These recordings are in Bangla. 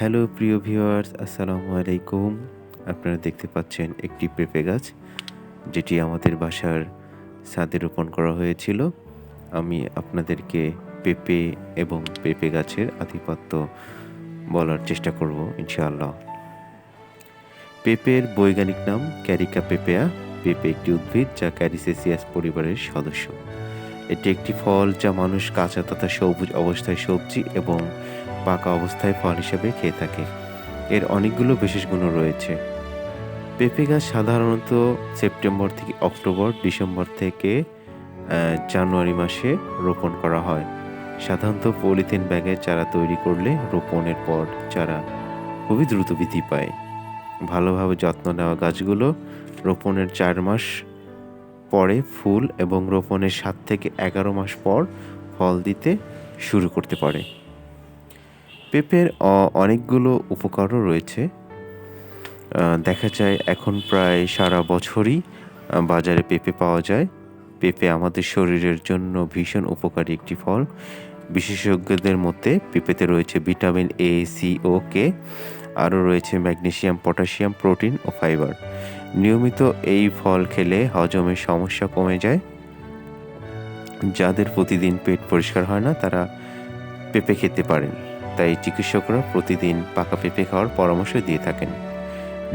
হ্যালো প্রিয় ভিউয়ার্স, আসসালামু আলাইকুম। আপনারা দেখতে পাচ্ছেন একটি পেঁপে গাছ, যেটি আমাদের বাসার ছাদে রোপণ করা হয়েছিল। আমি আপনাদেরকে পেঁপে এবং পেঁপে গাছের আধিপত্য বলার চেষ্টা করব, ইনশাআল্লাহ। পেঁপের বৈজ্ঞানিক নাম ক্যারিকা পেঁপেয়া। পেঁপে একটি উদ্ভিদ যা ক্যারিসেসিয়াস পরিবারের সদস্য। এটি একটি ফল যা মানুষ কাঁচা তথা সবুজ অবস্থায় সবজি এবং পাকা অবস্থায় ফল হিসেবে খেয়ে থাকে। এর অনেকগুলো বিশেষ গুণ রয়েছে। পেঁপে গাছ সাধারণত সেপ্টেম্বর থেকে অক্টোবর, ডিসেম্বর থেকে জানুয়ারি মাসে রোপণ করা হয়। সাধারণত পলিথিন ব্যাগে চারা তৈরি করলে রোপণের পর চারা খুবই দ্রুত বৃদ্ধি পায়। ভালোভাবে যত্ন নেওয়া গাছগুলো রোপণের চার মাস পরে ফুল এবং রোপণের সাত থেকে এগারো মাস পর ফল দিতে শুরু করতে পারে। পেঁপের অনেকগুলো উপকারও রয়েছে। দেখা যায় এখন প্রায় সারা বছরই বাজারে পেঁপে পাওয়া যায়। পেঁপে আমাদের শরীরের জন্য ভীষণ উপকারী একটি ফল। বিশেষজ্ঞদের মধ্যে পেঁপেতে রয়েছে ভিটামিন এ সি ও কে আরও রয়েছে ম্যাগনেশিয়াম পটাশিয়াম, প্রোটিন ও ফাইবার। নিয়মিত এই ফল খেলে হজমের সমস্যা কমে যায়। যাদের প্রতিদিন পেট পরিষ্কার হয় না, তারা পেঁপে খেতে পারেন। তাই চিকিৎসকরা প্রতিদিন পাকা পেঁপে খাওয়ার পরামর্শ দিয়ে থাকেন।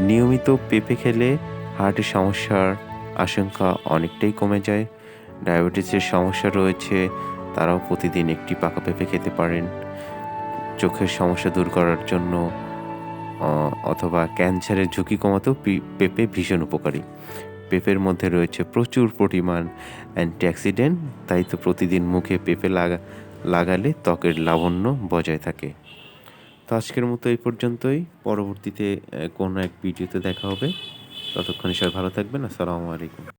নিয়মিত পেঁপে খেলে হার্টের সমস্যার আশঙ্কা অনেকটাই কমে যায়। ডায়াবেটিসের সমস্যা রয়েছে, তারাও প্রতিদিন একটি পাকা পেঁপে খেতে পারেন। চোখের সমস্যা দূর করার জন্য অথবা ক্যান্সারের ঝুঁকি কমাতেও পেঁপে ভীষণ উপকারী। পেঁপের মধ্যে রয়েছে প্রচুর পরিমাণ অ্যান্টিঅক্সিডেন্ট, তাই তো প্রতিদিন মুখে পেঁপে লাগা লাগালে ত্বকের লাবণ্য বজায় থাকে। তো আজকের মতো এই পর্যন্তই। পরবর্তীতে কোনো এক ভিডিওতে দেখা হবে। ততক্ষণ সবাই ভালো থাকবেন। আসসালামু আলাইকুম।